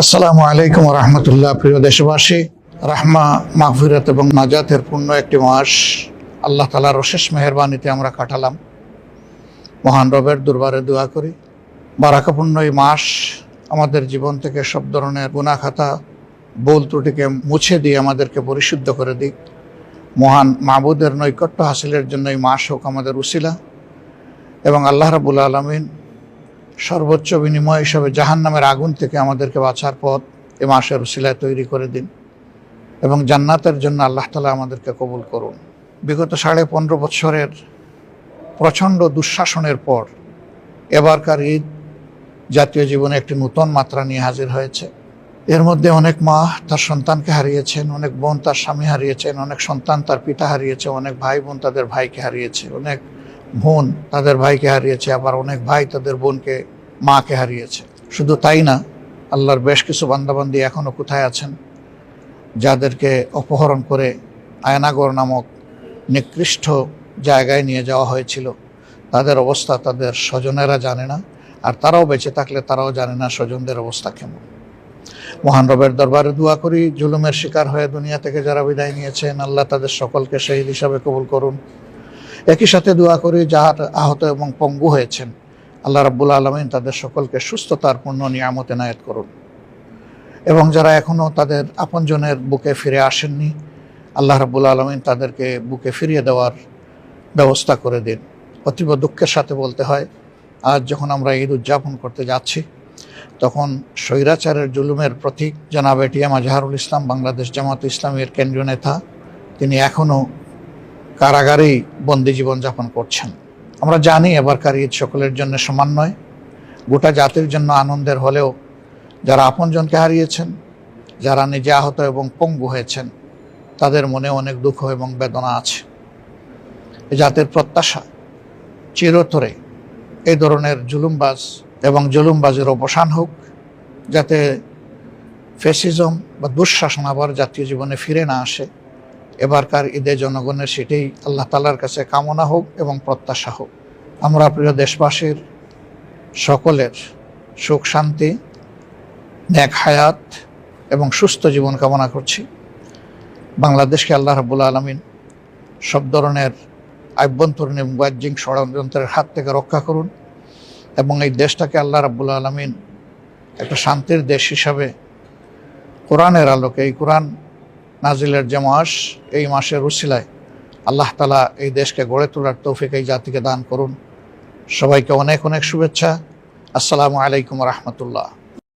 আসসালামু আলাইকুম রহমতুল্লাহ প্রিয় দেশবাসী। রাহমা মাহফিরত এবং নাজাতের পূর্ণ একটি মাস আল্লাহ তালার অশেষ মেহরবানিতে আমরা কাটালাম। মহান রবের দুর্বারে দোয়া করি। বারাকাপূর্ণ এই মাস আমাদের জীবন থেকে সব ধরনের গুণাখাতা বোল ত্রুটিকে মুছে দিয়ে আমাদেরকে পরিশুদ্ধ করে দিক। মহান মাহবুদের নৈকট্য হাসিলের জন্য এই মাস হোক আমাদের উসিলা। এবং আল্লাহ রাবুল আলমিন সর্বোচ্চ বিনিময় হিসাবে জাহান নামের আগুন থেকে আমাদেরকে বাঁচার পথ এ মাসের উসিলায় তৈরি করে দিন এবং জান্নাতের জন্য আল্লাহ তালা আমাদেরকে কবুল করুন। বিগত সাড়ে পনেরো বছরের প্রচণ্ড দুঃশাসনের পর এবারকার ঈদ জাতীয় জীবনে একটি নূতন মাত্রা নিয়ে হাজির হয়েছে। এর মধ্যে অনেক মা তার সন্তানকে হারিয়েছেন, অনেক বোন তার স্বামী হারিয়েছেন, অনেক সন্তান তার পিতা হারিয়েছে, অনেক ভাই বোন তাদের ভাইকে হারিয়েছে, অনেক বোন তাদের ভাইকে হারিয়েছে, আবার অনেক ভাই তাদের বোনকে, মাকে হারিয়েছে। শুধু তাই না, আল্লাহর বেশ কিছু বান্দাবান্দি এখনও কোথায় আছেন? যাদেরকে অপহরণ করে আয়নাগর নামক নিকৃষ্ট জায়গায় নিয়ে যাওয়া হয়েছিল। তাদের অবস্থা তাদের স্বজনেরা জানে না, আর তারাও বেঁচে থাকলে তারাও জানে না স্বজনদের অবস্থা কেমন। মহান রবের দরবারে দোয়া করি, জুলুমের শিকার হয়ে দুনিয়া থেকে যারা বিদায় নিয়েছেন, আল্লাহ তাদের সকলকে শহীদ হিসাবে কবুল করুন। একই সাথে দোয়া করি, যাহার আহত এবং পঙ্গু হয়েছেন। আল্লাহ রাব্বুল আলমিন তাদের সকলকে সুস্থতার পূর্ণ নিয়ামত এনায়ত করুন। এবং যারা এখনও তাদের আপনজনের বুকে ফিরে আসেননি, আল্লাহ রাব্বুল আলমিন তাদেরকে বুকে ফিরিয়ে দেওয়ার ব্যবস্থা করে দিন। অতীব দুঃখের সাথে বলতে হয়, আজ যখন আমরা ঈদ উদযাপন করতে যাচ্ছি, তখন স্বৈরাচারের জুলুমের প্রতীক জনাব এটিএম আজহারুল ইসলাম, বাংলাদেশ জামাত ইসলামের কেন্দ্রীয় নেতা, তিনি এখনও কারাগারেই বন্দি জীবন যাপন করছেন। আমরা জানি এবারকার ঈদ সকলের জন্য সমান নয়। গোটা জাতির জন্য আনন্দের হলেও যারা আপনজনকে হারিয়েছেন, যারা নিজে আহত এবং পঙ্গু হয়েছেন, তাদের মনে অনেক দুঃখ এবং বেদনা আছে। জাতির প্রত্যাশা চিরতরে এই ধরনের জুলুমবাজ এবং জুলুমবাজের অবসান হোক, যাতে ফেসিজম বা দুঃশাসন আবার জাতীয় জীবনে ফিরে না আসে। এবারকার ঈদে জনগণের সেটাই আল্লাহ তালার কাছে কামনা হোক এবং প্রত্যাশা হোক। আমরা প্রিয় দেশবাসীর সকলের সুখ, শান্তি, ন্যাক হায়াত এবং সুস্থ জীবন কামনা করছি। বাংলাদেশকে আল্লাহ রাবুল আলমিন সব ধরনের আভ্যন্তরীণ এবং বাহ্যিক ষড়যন্ত্রের হাত থেকে রক্ষা করুন এবং এই দেশটাকে আল্লাহ রাবুল আলমিন একটা শান্তির দেশ হিসাবে কোরআনের আলোকে, এই কোরআন নাজিলের যে মাস, এই মাসের উসিলায় আল্লাহ তালা এই দেশকে গড়ে তোলার তৌফিক এই জাতিকে দান করুন। সবাইকে অনেক অনেক শুভেচ্ছা। আসসালামু আলাইকুম রহমতুল্লাহ।